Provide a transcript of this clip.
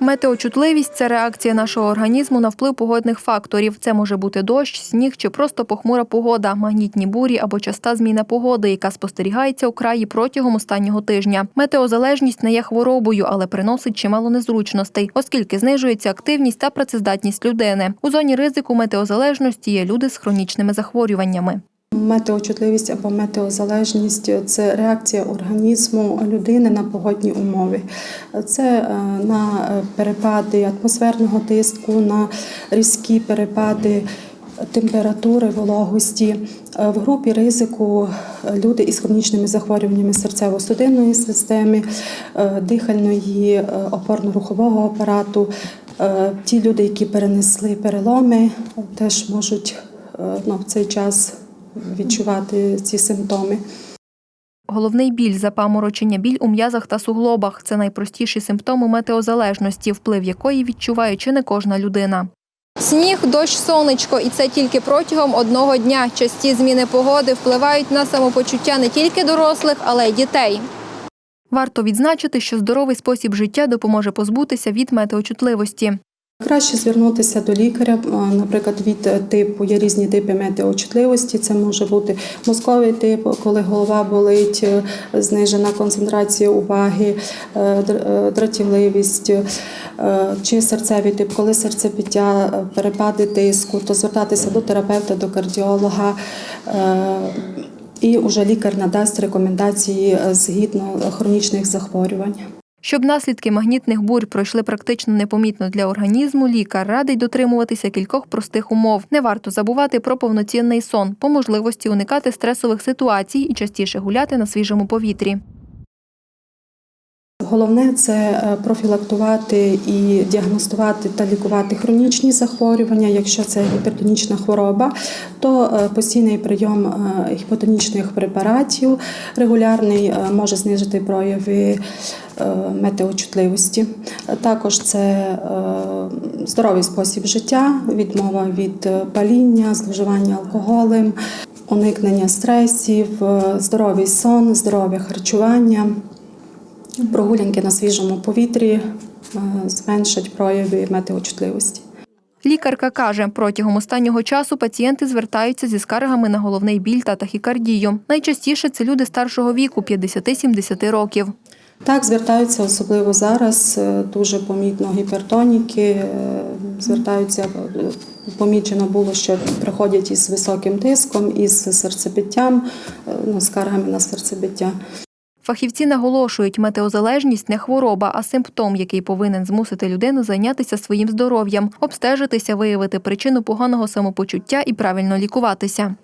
Метеочутливість це реакція нашого організму на вплив погодних факторів. Це може бути дощ, сніг чи просто похмура погода, магнітні бурі або часта зміна погоди, яка спостерігається у краї протягом останнього тижня. Метеозалежність не є хворобою, але приносить чимало незручностей, оскільки знижується активність та працездатність людини. У зоні ризику метеозалежності є люди з хронічними захворюваннями. Метеочутливість або метеозалежність це реакція організму людини на погодні умови. Це е, на перепади атмосферного тиску, на різкі перепади температури, вологості. Е, В групі ризику люди із хронічними захворюваннями серцево-судинної системи, е, дихальної, е, опорно-рухового апарату. Е, Ті люди, які перенесли переломи, теж можуть е, ну, в цей час відчувати ці симптоми. Головний біль, запаморочення, біль у м'язах та суглобах це найпростіші симптоми метеозалежності, вплив якої відчуває чи не кожна людина. Сніг, дощ, сонечко, і це тільки протягом одного дня. Часті зміни погоди впливають на самопочуття не тільки дорослих, але й дітей. Варто відзначити, що здоровий спосіб життя допоможе позбутися від метеочутливості. Краще звернутися до лікаря, наприклад, від е, типу є різні типи метеочутливості. Це може бути мозковий тип, коли голова болить, е, знижена концентрація уваги, е, др- дратівливість, чи серцевий тип, коли серцебиття, перепади тиску, то звертатися до терапевта, до кардіолога. І вже лікар надасть рекомендації згідно хронічних захворювань. Щоб наслідки магнітних бурь пройшли практично непомітно для організму, лікар радить дотримуватися кількох простих умов. Не варто забувати про повноцінний сон, по можливості уникати стресових ситуацій і частіше гуляти на свіжому повітрі. Головне це е, профілактувати і діагностувати та лікувати хронічні захворювання. Якщо це гіпертонічна хвороба, то е, постійний прийом е, гіпотонічних препаратів регулярний може знижити прояви метеочутливості. Також це здоровий спосіб життя, відмова від паління, зловживання алкоголем, уникнення стресів, здоровий сон, здорове харчування. Прогулянки на свіжому повітрі е, зменшать прояви метеочутливості. Лікарка каже, протягом останнього часу пацієнти звертаються зі скаргами на головний біль та тахікардію. Найчастіше це люди старшого віку 50-70 років. Так, звертаються особливо зараз. е, Дуже помітно гіпертоніки. е, Звертаються помічено було, що приходять із високим тиском, із серцебиттям, ну, скаргами на серцебиття. Фахівці наголошують, метеозалежність не хвороба, а симптом, який повинен змусити людину зайнятися своїм здоров'ям, обстежитися, виявити причину поганого самопочуття і правильно лікуватися.